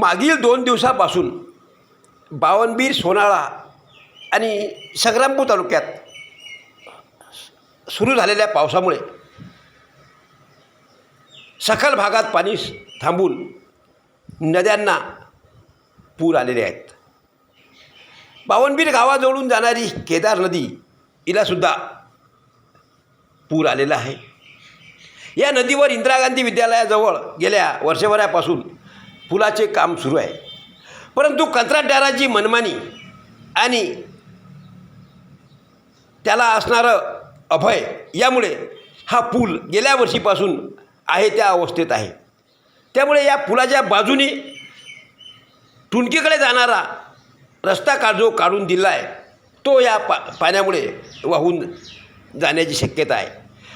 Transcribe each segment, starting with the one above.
मागील दोन दिवसापासून बावनबीर सोनाळा आणि संग्रामपूर तालुक्यात सुरू झालेल्या पावसामुळे सखल भागात पाणी थांबून नद्यांना पूर आलेले आहेत. बावनबीर गावाजवळून जाणारी केदार नदी हिलासुद्धा पूर आलेला आहे. या नदीवर इंदिरा गांधी विद्यालयाजवळ गेल्या वर्षभरापासून पुलाचे काम सुरू आहे. परंतु कंत्राटदाराची मनमानी आणि त्याला असणारं अभय यामुळे हा पूल गेल्या वर्षीपासून आहे त्या अवस्थेत आहे. त्यामुळे या पुलाच्या बाजूने टुणकीकडे जाणारा रस्ता का जो काढून दिला आहे तो या पा पाण्यामुळे वाहून जाण्याची शक्यता आहे.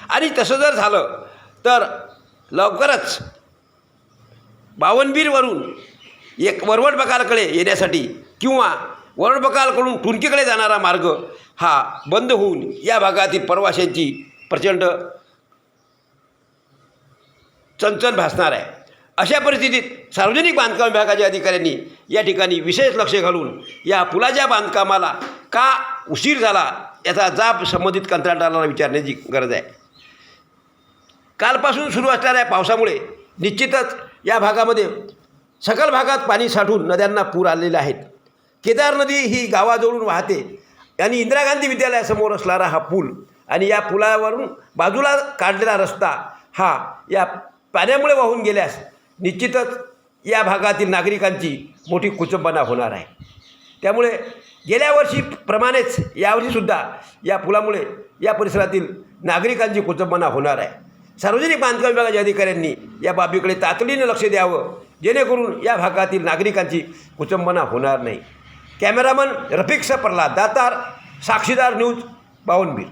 आणि तसं जर झालं तर लवकरच बावनबीरवरून एक वरवड बकालकडे येण्यासाठी किंवा वरवड बकालकडून टुणकीकडे जाणारा मार्ग हा बंद होऊन या भागातील प्रवाशांची प्रचंड चणचण भासणार आहे. अशा परिस्थितीत सार्वजनिक बांधकाम विभागाच्या अधिकाऱ्यांनी या ठिकाणी विशेष लक्ष घालून या पुलाच्या बांधकामाला का उशीर झाला याचा जाब संबंधित कंत्राटदाराला विचारण्याची गरज आहे. कालपासून सुरू असणाऱ्या पावसामुळे निश्चितच या भागामध्ये सकल भागात पाणी साठून नद्यांना पूर आलेले आहेत. केदार नदी ही गावाजवळून वाहते आणि इंदिरा गांधी विद्यालयासमोर असणारा हा पूल आणि या पुलावरून बाजूला काढलेला रस्ता हा या पाण्यामुळे वाहून गेल्यास निश्चितच या भागातील नागरिकांची मोठी कुचंबना होणार आहे. त्यामुळे गेल्या वर्षीप्रमाणेच यावर्षीसुद्धा या पुलामुळे या परिसरातील नागरिकांची कुचंबना होणार आहे. सार्वजनिक बांधकाम विभागाच्या अधिकाऱ्यांनी या बाबीकडे तातडीनं लक्ष द्यावं जेणेकरून या भागातील नागरिकांची कुचंबना होणार नाही. कॅमेरामन रफिक प्रल्हाद दातार साक्षीदार न्यूज बावनबीर